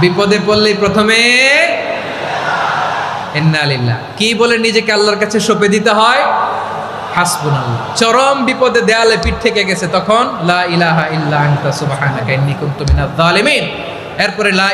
বিপদে পড়লেই প্রথমে কি বলে নিজেকে আল্লাহর কাছে সঁপে দিতে হয়? চরম বিপদে দেয়ালে পিঠ থেকে গেছে তখন, লা এরপরে লা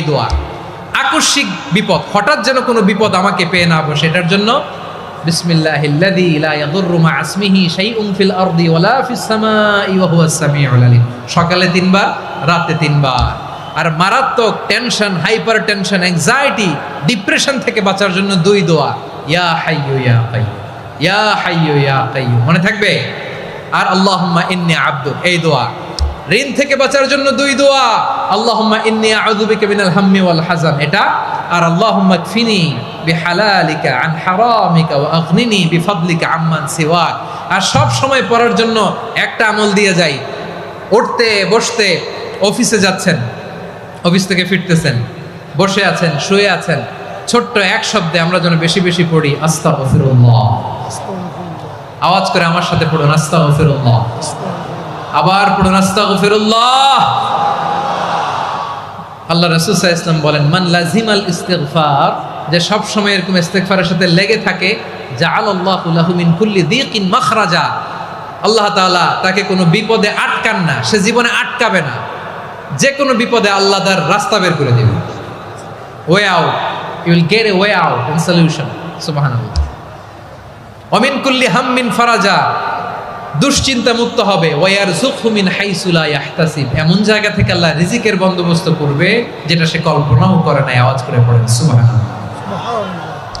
দোয়া। আকস্মিক বিপদ, হঠাৎ যেন কোনো বিপদ আমাকে পেয়ে না বসে, এটার জন্য সকালে তিনবার, রাতে তিনবার। আর মারাত্মক tension hypertension anxiety depression থেকে বাঁচার জন্য দুই দোয়া। ইয়া ইয়া মনে থাকবে? আর আল্লাহুম্মা ইন্নী আবদুক এই দোয়া। ঋণ থেকে বাঁচার জন্য দুই দোয়া। আল্লাহুম্মা ইন্নী আউযু হাজান এটা। আর আল্লাহুম্মা কফিনি আর সব সময় পড়ার জন্য একটা আমল দিয়ে যাই। উঠতে, বসতে, অফিসে যাচ্ছেন, অফিস থেকে ফিরতেছেন, বসে আছেন, শুয়ে আছেন। ছোট্ট এক শব্দে আমরা যেন বেশি বেশি পড়ি আস্তা আস্তাগফিরুল্লাহ। আওয়াজ করে আমার সাথে পড়ুন, আস্তাগফিরুল্লাহ। আবার পড়ুন, আস্তাগফিরুল্লাহ। আল্লাহ রাসূল সাল্লাল্লাহু আলাইহি ইসলাম বলেন, মান লাজিমাল ইস্তিগফার যে সব সময় এরকম ইস্তিগফারের সাথে লেগে থাকে, জাআলাল্লাহু লাহু মিন কুল্লি দিকিন মাখরাজা। আল্লাহ তাআলা তাকে কোনো বিপদে আটকান না, সে জীবনে আটকাবে না। যে কোনো বিপদে আল্লাহ তার রাস্তা বের করে দেবে way out you will get a way out and solution সুবহানাল্লাহ। অমিন কুল্লি হাম্মিন ফারাজা দুশ্চিন্তা মুক্ত হবে ওয়ার জুখমিন হাইসুলা ইয়াহতাসিব। এমন জায়গা থেকে আল্লাহ রিজিকের বন্দোবস্ত করবে, যেটা সে কল্পনাও করে নাই, আওয়াজ করে পড়েন, সুবহানাল্লাহ।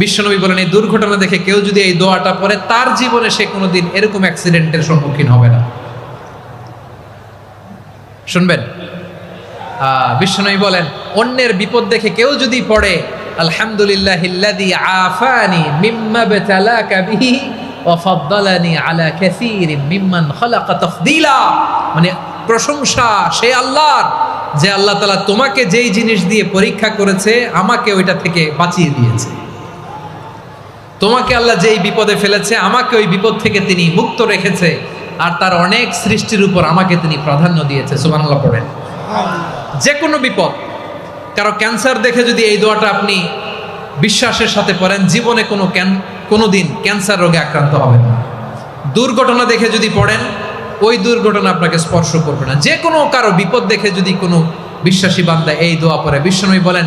বিশ্বনবী বলেন, এই দুর্ঘটনা দেখে কেউ যদি এই দোয়াটা পড়ে, তার জীবনে সে কোনোদিন এরকম অ্যাক্সিডেন্টের সম্মুখীন হবে না। শুনবেন? বিশ্বনবী বলেন, অন্যের বিপদ দেখে কেউ যদি পড়ে আলহামদুলিল্লাহ আফানি মিম্মা আলা মিম্মান খালাকা মানে প্রশংসা আল্লাহর, যে আল্লাহ তাআলা তোমাকে যেই জিনিস দিয়ে পরীক্ষা করেছে, আমাকে ওইটা থেকে বাঁচিয়ে দিয়েছে। তোমাকে আল্লাহ যেই বিপদে ফেলেছে, আমাকে ওই বিপদ থেকে তিনি মুক্ত রেখেছে, আর তার অনেক সৃষ্টির উপর আমাকে তিনি প্রাধান্য দিয়েছে। সুবহানাল্লাহ পড়েন। যে কোনো বিপদ, কারও ক্যান্সার দেখে যদি এই দোয়াটা আপনি বিশ্বাসের সাথে পড়েন, জীবনে কোনো কোনো দিন ক্যান্সার রোগে আক্রান্ত হবেন না। দুর্ঘটনা দেখে যদি পড়েন, ওই দুর্ঘটনা আপনাকে স্পর্শ করবে না। যে কোনো কারও বিপদ দেখে যদি কোনো বিশ্বাসী বান্দা এই দোয়া পড়ে, বিশ্বনবী বলেন